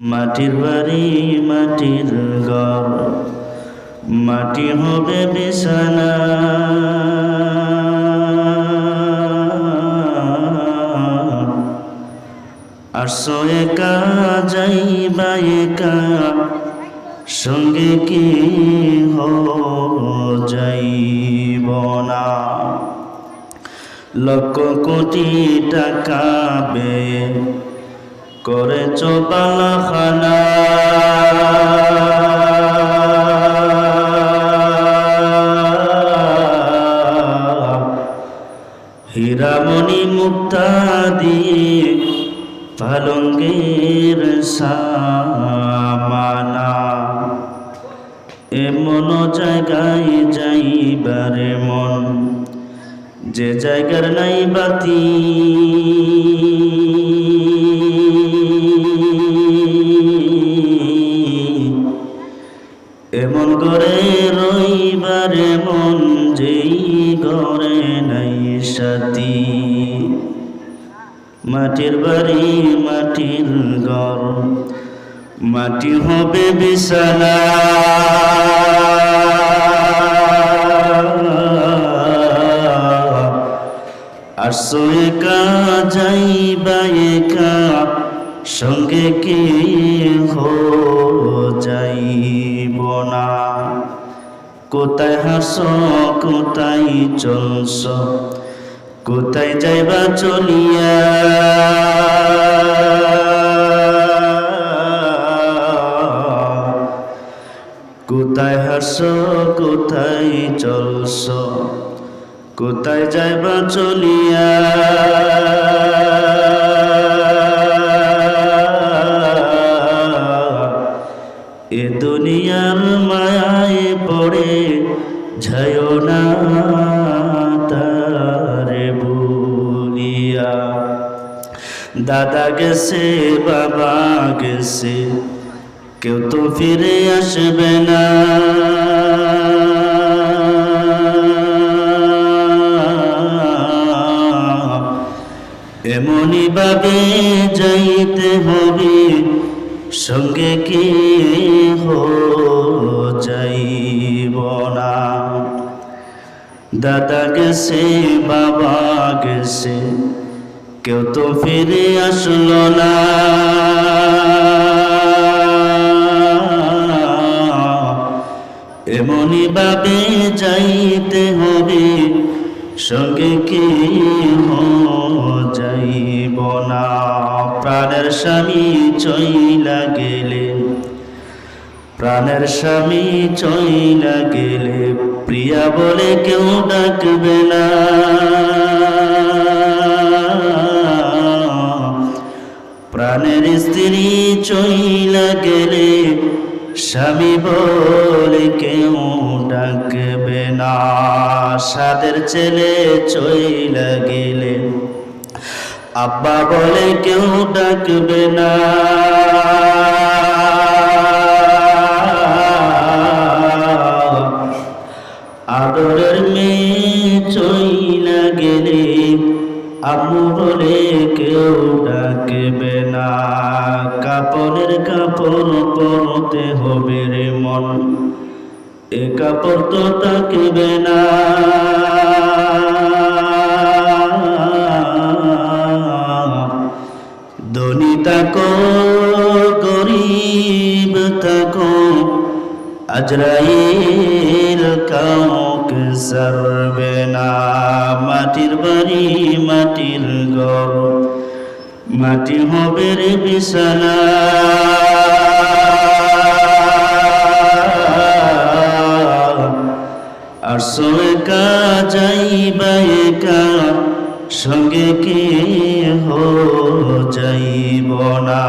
মাটির বাড়ি, মাটির ঘর, মাটি হবে বিছানা। আসো একা, যাইবা একা, সঙ্গে কি যাইব না লক্ষ কোটি টাকা ব্যয় করে চোপালাখানা হীরামণি মুক্তা দিয়ে পালঙ্গের সামানা। এমন জায়গায় যাইবারে মন, যে জায়গার নাই বাতি। ঘরে নাই সাথী। মাটির বাড়ি, মাটির ঘর, মাটি হবে বিছানা। আসো একা, যাইবা একা, সঙ্গে কে হো যাইব না? কোথায় হাসো কোথায় চলছ? কোথায় যাইবা চলিয়া? কোথায় হাসো কোথায় চলছ? কোথায় যাইবা চলিয়া? না তারে ভুলিয়া দাদা গেছে, বাবা গেছে, কেউ তো ফিরে আসবে না। এমনই ভাবে যাইতে হবে, সঙ্গে কি হো দাদা গেছে বাবা গেছে কেউ তো ফিরে আসলো না। এমনই ভাবে যাইতে হবে সঙ্গে কি যাইব না? প্রাণের স্বামী চইলা গেলে, প্রাণের স্বামী চইলা গেলে বলে কেউ ডাকবে না। প্রাণের স্ত্রী চইলা গেলে স্বামী বলে কেউ ডাকবে না। সাদের ছেলে চইলা গেলে আব্বা বলে কেউ ডাকবে না। বলে কেউ ডাকবে না। কাপড়ের কাপড় পরতে হবে রে মন। এ কাপড় তো তাকবে না। ধনী তাকো গরিব তাকো আজরাইল কাউকে সারবে না। মাটির বাড়ি, মাটির ঘর। মাটি হবে রে বিছানা। আর একা যাইবা সঙ্গে কে হো যাইব না?